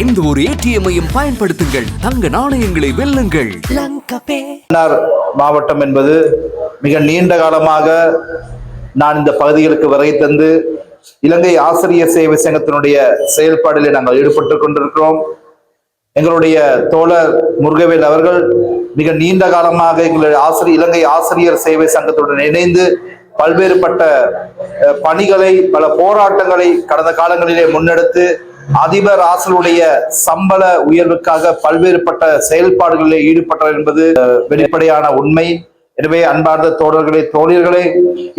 எந்த ஒரு ஏடிஎம்மையும் பயன்படுத்துங்கள். தங்க நாணயங்களை வெல்லுங்கள். மாவட்டம் என்பது மிக நீண்ட காலமாக நான் இந்த பகுதிகளுக்கு வருகை தந்து இலங்கை ஆசிரியர் சேவை சங்கத்தினுடைய செயல்பாடிலே நாங்கள் ஈடுபட்டுக் கொண்டிருக்கிறோம். எங்களுடைய தோழர் முருகவேல் அவர்கள் மிக நீண்ட காலமாக எங்களுடைய ஆசிரியர் இலங்கை ஆசிரியர் சேவை சங்கத்துடன் இணைந்து பல்வேறுபட்ட பணிகளை பல போராட்டங்களை கடந்த காலங்களிலே முன்னெடுத்து அதிபர் ஆசலுடைய சம்பள உயர்வுக்காக பல்வேறுபட்ட செயல்பாடுகளில் ஈடுபட்டார் என்பது வெளிப்படையான உண்மை. எனவே அன்பார்ந்த தோழர்களே தோழர்களே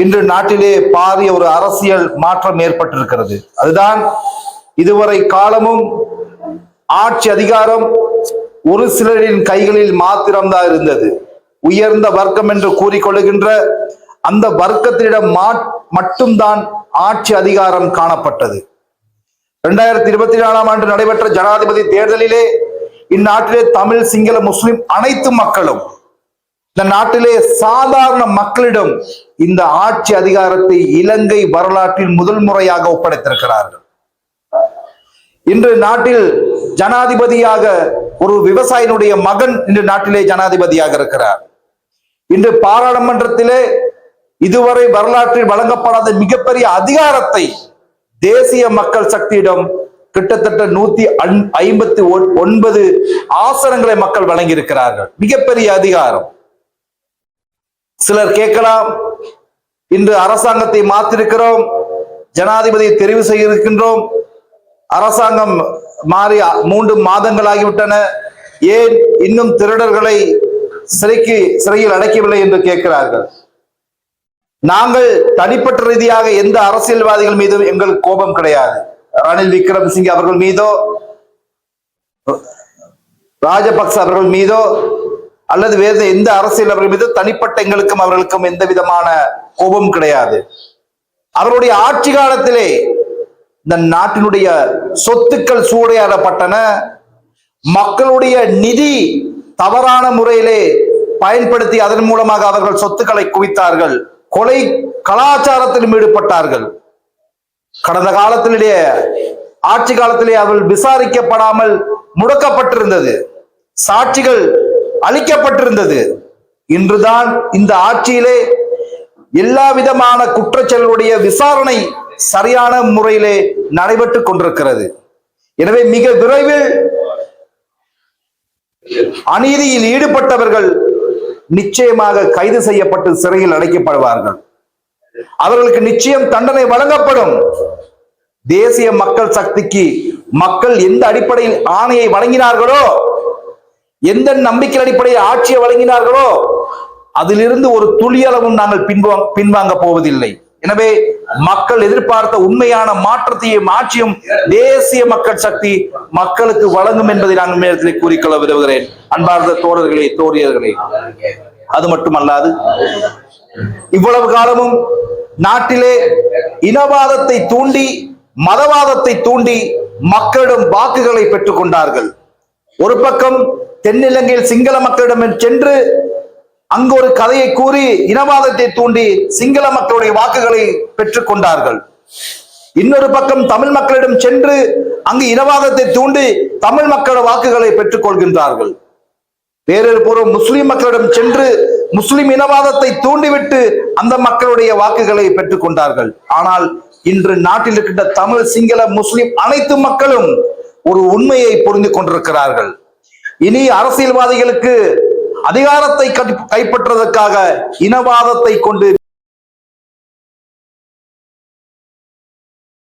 இன்று நாட்டிலே பாரிய ஒரு அரசியல் மாற்றம் ஏற்பட்டிருக்கிறது. அதுதான் இதுவரை காலமும் ஆட்சி அதிகாரம் ஒரு சிலரின் கைகளில் மாத்திரம்தான் இருந்தது. உயர்ந்த வர்க்கம் என்று கூறிக்கொள்ளுகின்ற அந்த வர்க்கத்தினிடம் மட்டும்தான் ஆட்சி அதிகாரம் காணப்பட்டது. இரண்டாயிரத்தி இருபத்தி நாலாம் ஆண்டு நடைபெற்ற ஜனாதிபதி தேர்தலிலே இந்நாட்டிலே தமிழ் சிங்கள முஸ்லிம் அனைத்து மக்களும் இந்த நாட்டிலே சாதாரண மக்களிடம் இந்த ஆட்சி அதிகாரத்தை இலங்கை வரலாற்றில் முதல் முறையாக ஒப்படைத்திருக்கிறார்கள். இன்று நாட்டில் ஜனாதிபதியாக ஒரு விவசாயினுடைய மகன் இன்று நாட்டிலே ஜனாதிபதியாக இருக்கிறார். இன்று பாராளுமன்றத்திலே இதுவரை வரலாற்றில் வழங்கப்படாத மிகப்பெரிய அதிகாரத்தை தேசிய மக்கள் சக்தியிடம் கிட்டத்தட்ட நூத்தி ஐம்பத்தி ஒன்- ஒன்பது ஆசனங்களை மக்கள் வழங்கியிருக்கிறார்கள். மிகப்பெரிய அதிகாரம். சிலர் கேட்கலாம் இன்று அரசாங்கத்தை மாத்திருக்கிறோம் ஜனாதிபதியை தெரிவு செய்திருக்கின்றோம் அரசாங்கம் மாறி மூன்று மாதங்கள் ஆகிவிட்டன ஏன் இன்னும் திருடர்களை சிறைக்கு சிறையில் அடைக்கவில்லை என்று கேட்கிறார்கள். நாங்கள் தனிப்பட்ட ரீதியாக எந்த அரசியல்வாதிகள் மீதும் எங்களுக்கு கோபம் கிடையாது. ரணில் விக்ரமசிங்கே அவர்கள் மீதோ ராஜபக்ச அவர்கள் மீதோ அல்லது வேறு எந்த அரசியல் அவர்கள் மீதோ தனிப்பட்ட எங்களுக்கும் அவர்களுக்கும் எந்த விதமான கோபம் கிடையாது. அவருடைய ஆட்சி காலத்திலே இந்த நாட்டினுடைய சொத்துக்கள் சூடையாடப்பட்டன மக்களுடைய நிதி தவறான முறையிலே பயன்படுத்தி அதன் மூலமாக அவர்கள் சொத்துக்களை குவித்தார்கள். கொலை கலாச்சாரத்திலும் ஈடுபட்டார்கள். கடந்த காலத்திலே ஆட்சி காலத்திலே அவள் விசாரிக்கப்படாமல் முடக்கப்பட்டிருந்தது. சாட்சிகள் அளிக்கப்பட்டிருந்தது. இன்றுதான் இந்த ஆட்சியிலே எல்லா விதமான குற்றச்செயலுடைய விசாரணை சரியான முறையிலே நடைபெற்றுக் கொண்டிருக்கிறது. எனவே மிக விரைவில் அநீதியில் ஈடுபட்டவர்கள் நிச்சயமாக கைது செய்யப்பட்டு சிறையில் அடைக்கப்படுவார்கள். அவர்களுக்கு நிச்சயம் தண்டனை வழங்கப்படும். தேசிய மக்கள் சக்திக்கு மக்கள் எந்த அடிப்படையில் ஆணையை வழங்கினார்களோ எந்த நம்பிக்கை அடிப்படையில் ஆட்சியை வழங்கினார்களோ அதிலிருந்து ஒரு துளியளவும் நாங்கள் பின்வா- பின்வாங்க போவதில்லை. எனவே மக்கள் எதிர்பார்த்த உண்மையான மாற்றத்தையும் ஆட்சியும் தேசிய மக்கள் சக்தி மக்களுக்கு வழங்கும் என்பதை நான் நேரத்தில் கூறிக்கொள்ள விரும்புகிறேன். அன்பார்ந்த தோழர்களே தோழியர்களே அது மட்டுமல்லாது இவ்வளவு காலமும் நாட்டிலே இனவாதத்தை தூண்டி மதவாதத்தை தூண்டி மக்களிடம் வாக்குகளை பெற்றுக் கொண்டார்கள். ஒரு பக்கம் தென்னிலங்கையில் சிங்கள மக்களிடம் சென்று அங்கு ஒரு கதையை கூறி இனவாதத்தை தூண்டி சிங்கள மக்களுடைய வாக்குகளை பெற்றுக் கொண்டார்கள். இன்னொரு பக்கம் தமிழ் மக்களிடம் சென்று அங்கு இனவாதத்தை தூண்டி தமிழ் மக்களோட வாக்குகளை பெற்றுக் கொள்கின்றார்கள். வேறொரு பூர்வம் முஸ்லிம் மக்களிடம் சென்று முஸ்லிம் இனவாதத்தை தூண்டிவிட்டு அந்த மக்களுடைய வாக்குகளை பெற்றுக் கொண்டார்கள். ஆனால் இன்று நாட்டில் இருக்கின்ற தமிழ் சிங்கள முஸ்லிம் அனைத்து மக்களும் ஒரு உண்மையை புரிந்து கொண்டிருக்கிறார்கள். இனி அரசியல்வாதிகளுக்கு அதிகாரத்தை கைப்பற்றுவதற்காக இனவாதத்தை கொண்டு